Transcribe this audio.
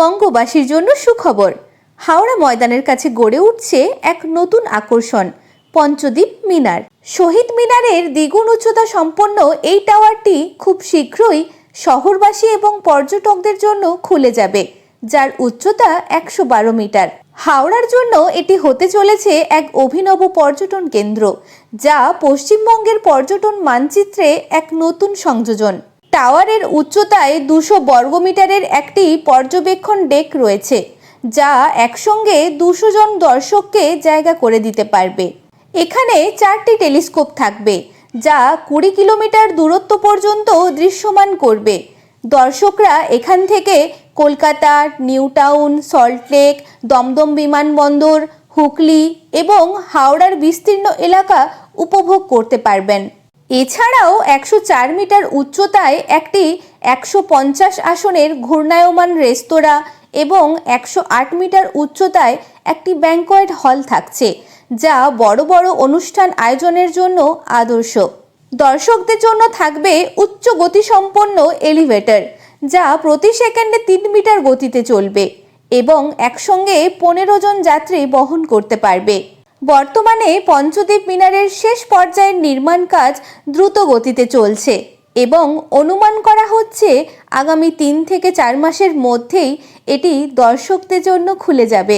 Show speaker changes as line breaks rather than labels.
বঙ্গবাসীর জন্য সুখবর। হাওড়া ময়দানের কাছে গড়ে উঠছে এক নতুন আকর্ষণ, পঞ্চদ্বীপ মিনার। শহীদ মিনারের দ্বিগুণ উচ্চতা সম্পন্ন এই টাওয়ারটি খুব শীঘ্রই শহরবাসী এবং পর্যটকদের জন্য খুলে যাবে, যার উচ্চতা একশো বারো মিটার। হাওড়ার জন্য এটি হতে চলেছে এক অভিনব পর্যটন কেন্দ্র, যা পশ্চিমবঙ্গের পর্যটন মানচিত্রে এক নতুন সংযোজন। টাওয়ারের উচ্চতায় দুশো বর্গমিটারের একটি পর্যবেক্ষণ ডেক রয়েছে, যা একসঙ্গে দুশো জন দর্শককে জায়গা করে দিতে পারবে। এখানে চারটি টেলিস্কোপ থাকবে, যা কুড়ি কিলোমিটার দূরত্ব পর্যন্ত দৃশ্যমান করবে। দর্শকরা এখান থেকে Kolkata New Town Salt Lake Dumdum বিমানবন্দর, হুগলি এবং হাওড়ার বিস্তীর্ণ এলাকা উপভোগ করতে পারবেন। এছাড়াও একশো চার মিটার উচ্চতায় একটি একশো পঞ্চাশ আসনের ঘূর্ণায়মান রেস্তোরাঁ এবং একশো আট মিটার উচ্চতায় একটি ব্যাংকোয়েট হল থাকছে, যা বড় বড় অনুষ্ঠান আয়োজনের জন্য আদর্শ। দর্শকদের জন্য থাকবে উচ্চ গতিসম্পন্ন এলিভেটর, যা প্রতি সেকেন্ডে তিন মিটার গতিতে চলবে এবং একসঙ্গে পনেরো জন যাত্রী বহন করতে পারবে। বর্তমানে পঞ্চদ্বীপ মিনারের শেষ পর্যায়ের নির্মাণ কাজ দ্রুত গতিতে চলছে এবং অনুমান করা হচ্ছে আগামী তিন থেকে চার মাসের মধ্যেই এটি দর্শকদের জন্য খুলে যাবে।